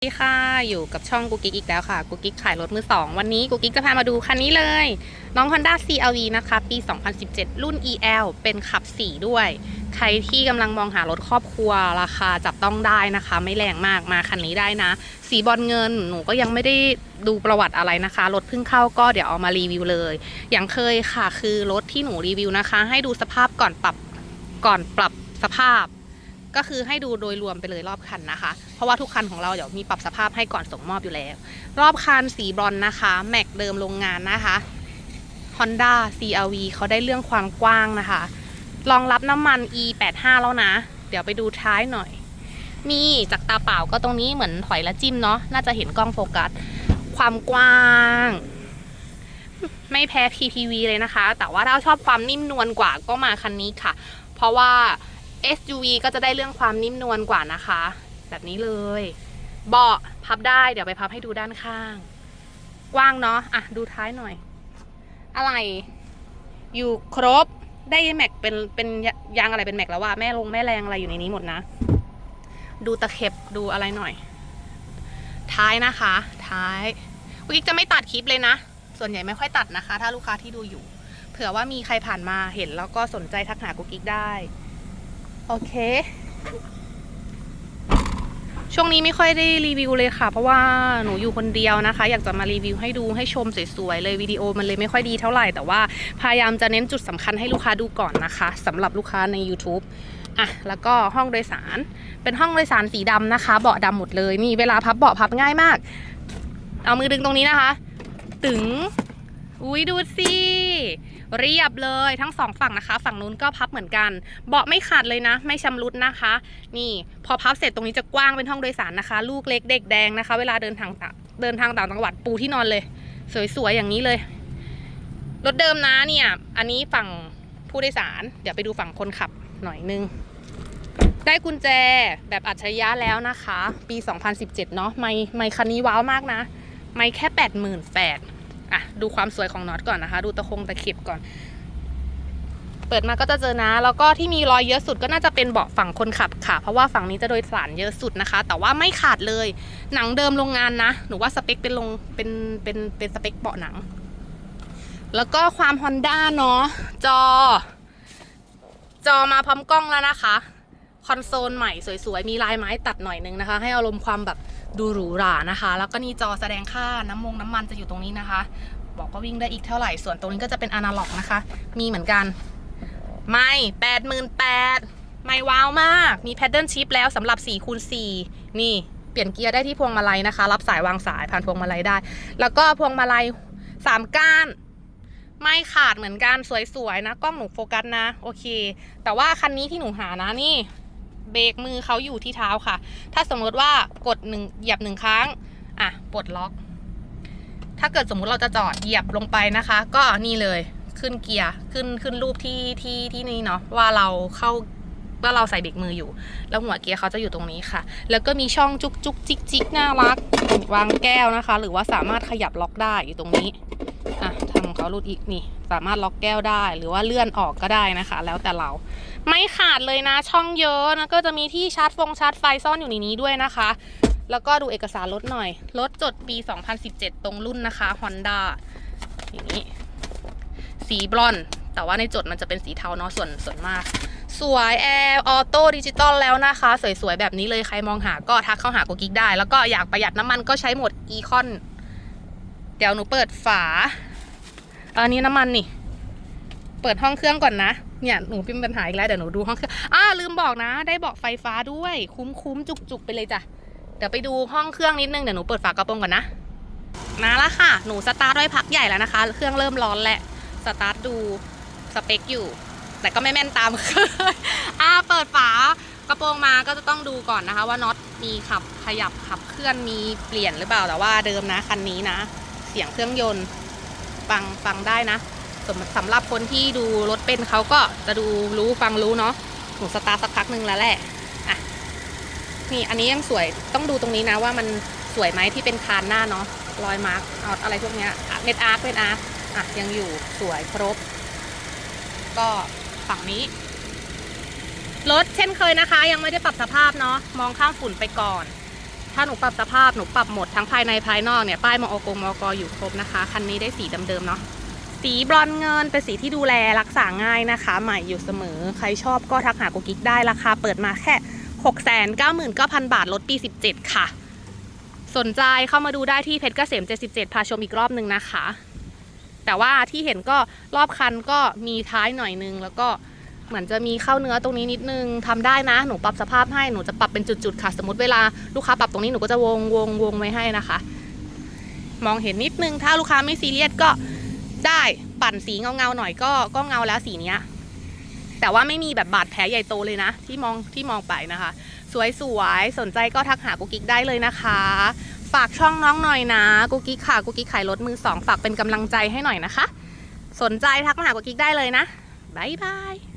สวัสดีค่ะ อยู่กับช่องกุ๊กกิ๊กอีกแล้วค่ะกุ๊กกิ๊กขายรถมือสองวันนี้กุ๊กกิ๊กจะพามาดูคันนี้เลย น้อง Honda CRV นะคะ ปี 2017 รุ่น EL เป็นขับ 4 ด้วย ใครที่กำลังมองหารถครอบครัวราคาจับต้องได้นะคะ ไม่แรงมากมาคันนี้ได้นะ สีบอลเงินหนูก็ยังไม่ได้ดูประวัติอะไรนะคะ รถเพิ่งเข้าก็เดี๋ยวเอามารีวิวเลย อย่างเคยค่ะ คือรถที่หนูรีวิวนะคะ ให้ดูสภาพก่อนปรับก่อนปรับสภาพ ก็คือให้ดูโดยรวมไปเลยรอบคันนะคะ เพราะว่าทุกคันของเราเดี๋ยวมีปรับสภาพให้ก่อนส่งมอบอยู่แล้ว รอบคันสีบรอนนะคะแม็กเดิมโรงงานนะคะ Honda CRV เขาได้เรื่องความกว้างนะคะรองรับน้ำมัน E85 แล้วนะ เดี๋ยวไปดูท้ายหน่อย มีจากตาเปล่าก็ตรงนี้เหมือนถอยและจิ้มเนาะน่าจะเห็นกล้องโฟกัส ความกว้าง ไม่แพ้ PPV เลยนะคะ แต่ว่าถ้าชอบความนิ่มนวลกว่าก็มาคันนี้ค่ะ เพราะว่า SUV ก็จะได้เรื่องความนิ่มนวลกว่านะคะ แบบนี้เลย เบาะพับได้เดี๋ยวไปพับให้ดูด้านข้าง กว้างเนาะอะดูท้ายหน่อย อะไร อยู่ครบได้แม็กเป็นเป็นยางอะไรเป็นแม็กแล้วว่าแม่ลงแม่แรงอะไรอยู่ในนี้หมดนะ ดูตะเข็บดูอะไรหน่อย ท้ายนะคะ ท้ายวิกจะไม่ตัดคลิปเลยนะ ส่วนใหญ่ไม่ค่อยตัดนะคะ ถ้าลูกค้าที่ดูอยู่ เผื่อว่ามีใครผ่านมาเห็นแล้วก็สนใจทักหากุ๊กกิ๊กได้ โอเค ช่วงนี้ไม่ค่อยได้รีวิวเลยค่ะ เพราะว่าหนูอยู่คนเดียวนะคะ อยากจะมารีวิวให้ดูให้ชมสวยๆเลยวิดีโอมันเลยไม่ค่อยดีเท่าไหร่ แต่ว่าพยายามจะเน้นจุดสำคัญให้ลูกค้าดูก่อนนะคะสำหรับลูกค้าใน YouTube อะแล้วก็ห้องโดยสารเป็นห้องโดยสารสีดำนะคะ เบาะดำหมดเลยนี่เวลาพับเบาะพับง่ายมาก เอามือดึงตรงนี้นะคะตึงอุ้ยดูสิ เรียบเลยทั้งสองฝั่งนะคะ ฝั่งนู้นก็พับเหมือนกัน เบาะไม่ขาดเลยนะ ไม่ชำรุดนะคะ นี่พอพับเสร็จตรงนี้จะกว้างเป็นห้องโดยสารนะคะ ลูกเล็กเด็กแดงนะคะ เวลาเดินทางต่างเดินทางต่างจังหวัดปูที่นอนเลย สวยๆอย่างนี้เลยรถเดิมนะเนี่ย อันนี้ฝั่งผู้โดยสาร เดี๋ยวไปดูฝั่งคนขับหน่อยนึง ได้กุญแจแบบอัจฉริยะแล้วนะคะ ปี 2017 เนาะ ไม่ไม่คันนี้ว้าวมากนะ ไม่แค่ 88,000 อะดูความสวยของน็อตก่อนนะคะ ดูตะคงตะเข็บก่อน เปิดมาก็จะเจอนะ แล้วก็ที่มีรอยเยอะสุดก็น่าจะเป็นเบาะฝั่งคนขับค่ะ เพราะว่าฝั่งนี้จะโดยสารเยอะสุดนะคะ แต่ว่าไม่ขาดเลย หนังเดิมโรงงานนะ หนูว่าสเปคเป็นลงเป็นเป็นเป็นสเปคเบาะหนัง แล้วก็ความ Honda เนาะจอ จอมาพร้อมกล้องแล้วนะคะ คอนโซลใหม่สวยๆ มีลายไม้ตัดหน่อยนึงนะคะ ให้อารมณ์ความแบบ ดูหรูหรานะคะ แล้วก็นี่จอแสดงค่าน้ำมงน้ำมันจะอยู่ตรงนี้นะคะ บอกว่าวิ่งได้อีกเท่าไหร่ ส่วนตรงนี้ก็จะเป็นอนาล็อกนะคะ มีเหมือนกัน ไม่แปดหมื่นแปดไม่ว้าวมาก มีแพดเดิลชิพแล้วสำหรับ4คูณ4นี่เปลี่ยนเกียร์ได้ที่พวงมาลัยนะคะ รับสายวางสายผ่านพวงมาลัยได้ แล้วก็พวงมาลัยสามก้าน ไม่ขาดเหมือนกันสวยๆนะ กล้องหนูโฟกัสนะ โอเค แต่ว่าคันนี้ที่หนูหานะนี่ เบรกมือเขาอยู่ที่เท้าค่ะ ถ้าสมมติว่ากดหนึ่งเหยียบหนึ่งครั้ง อะ ปลดล็อก ถ้าเกิดสมมุติเราจะจอดเหยียบลงไปนะคะ ก็นี่เลยขึ้นเกียร์ขึ้นขึ้นรูปที่ที่ที่นี่เนาะว่าเราเข้าว่าเราใส่เบรกมืออยู่ แล้วหัวเกียร์เขาจะอยู่ตรงนี้ค่ะ แล้วก็มีช่องจุกจุกจิกจิกน่ารักวางแก้วนะคะ หรือว่าสามารถขยับล็อกได้อยู่ตรงนี้ อะทำของเขารูดอีกนี่ สามารถล็อกแก้วได้ หรือว่าเลื่อนออกก็ได้นะคะ แล้วแต่เราไม่ขาดเลยนะช่องเยอะนะก็จะมีที่ชาร์จฟงชาร์จไฟซ่อนอยู่ในนี้ด้วยนะคะ แล้วก็ดูเอกสารรถหน่อยรถจดปี 2017 ตรงรุ่นนะคะ Honda อย่างนี้ สีบลอนด์แต่ว่าในจดมันจะเป็นสีเทาเนาะส่วนส่วนมากสวยแอร์ออโต้ดิจิตอลแล้วนะคะ สวยๆ แบบนี้เลยใครมองหาก็ทักเข้าหาโกกิกได้ แล้วก็อยากประหยัดน้ำมันก็ใช้หมดอีคอน เดี๋ยวหนูเปิดฝา อันนี้น้ำมันนี่ เปิดห้องเครื่องก่อนนะ เนี่ยหนูพิมพ์ปัญหาอีกแล้วเดี๋ยวหนูดูห้องเครื่องอ่าลืมบอกนะ ได้เบอกไฟฟ้าด้วย คุ้มคุ้มจุกจุกไปเลยจ้ะ เดี๋ยวไปดูห้องเครื่องนิดนึงเดี๋ยวหนูเปิดฝากระโปรงก่อนนะมาแล้วค่ะ หนูสตาร์ทด้วยพักใหญ่แล้วนะคะ เครื่องเริ่มร้อนแหละ สตาร์ทดูสเปคอยู่ แต่ก็ไม่แม่นตามเคยอ่าเปิดฝากระโปรงมาก็จะต้องดูก่อนนะคะ ว่าน็อตมีขับขยับขับเคลื่อนมีเปลี่ยนหรือเปล่าแต่ว่าเดิมนะคันนี้นะ เสียงเครื่องยนต์ ฟังฟังได้นะสำสำหรับคนที่ดูรถเป็นเขาก็จะดูรู้ฟังรู้เนาะหนูสตาร์สักพักหนึ่งแล้วแหละอะนี่อันนี้ยังสวยต้องดูตรงนี้นะว่ามันสวยไหมที่เป็นคานหน้าเนาะรอยมาร์กเอาอะไรพวกเนี้ยเม็ดอาร์คเม็ดอาร์คอะยังอยู่สวยครบ ก็ฝั่งนี้รถเช่นเคยนะคะ ยังไม่ได้ปรับสภาพเนาะมองข้ามฝุ่นไปก่อน ถ้าหนูปรับสภาพหนูปรับหมดทั้งภายในภายนอกเนี่ยป้ายมอกงมอกอยู่ครบนะคะ คันนี้ได้สีเดิมๆเนาะสีบรอนเงินเป็นสีที่ดูแลรักษาง่ายนะคะ ใหม่อยู่เสมอ ใครชอบก็ทักหากุกกิ๊กได้ราคาเปิดมาแค่6 9 9 9 0 0 0 บาทลดปี 17 ค่ะ สนใจเข้ามาดูได้ที่เพชรเกษม 77 พาชมอีกรอบหนึ่งนะคะ แต่ว่าที่เห็นก็รอบคันก็มีท้ายหน่อยนึงแล้วก็ เหมือนจะมีเข้าเนื้อตรงนี้นิดนึงทำได้นะ หนูปรับสภาพให้หนูจะปรับเป็นจุดๆค่ะ สมมติเวลาลูกค้าปรับตรงนี้หนูก็จะวงวงวงไว้ให้นะคะ มองเห็นนิดนึงถ้าลูกค้าไม่ซีเรียสก็ได้ปั่นสีเงาเงาๆหน่อยก็ก็เงาแล้วสีเนี้ยแต่ว่าไม่มีแบบบาดแผลใหญ่โตเลยนะ ที่มองที่มองไปนะคะ สวยๆสนใจก็ทักหากุกิ๊กได้เลยนะคะ ฝากช่องน้องหน่อยนะกุกิ๊กค่ะกุกิ๊กขายรถมือสองฝากเป็นกำลังใจให้หน่อยนะคะ สนใจทักมาหากุกิ๊กได้เลยนะบายบาย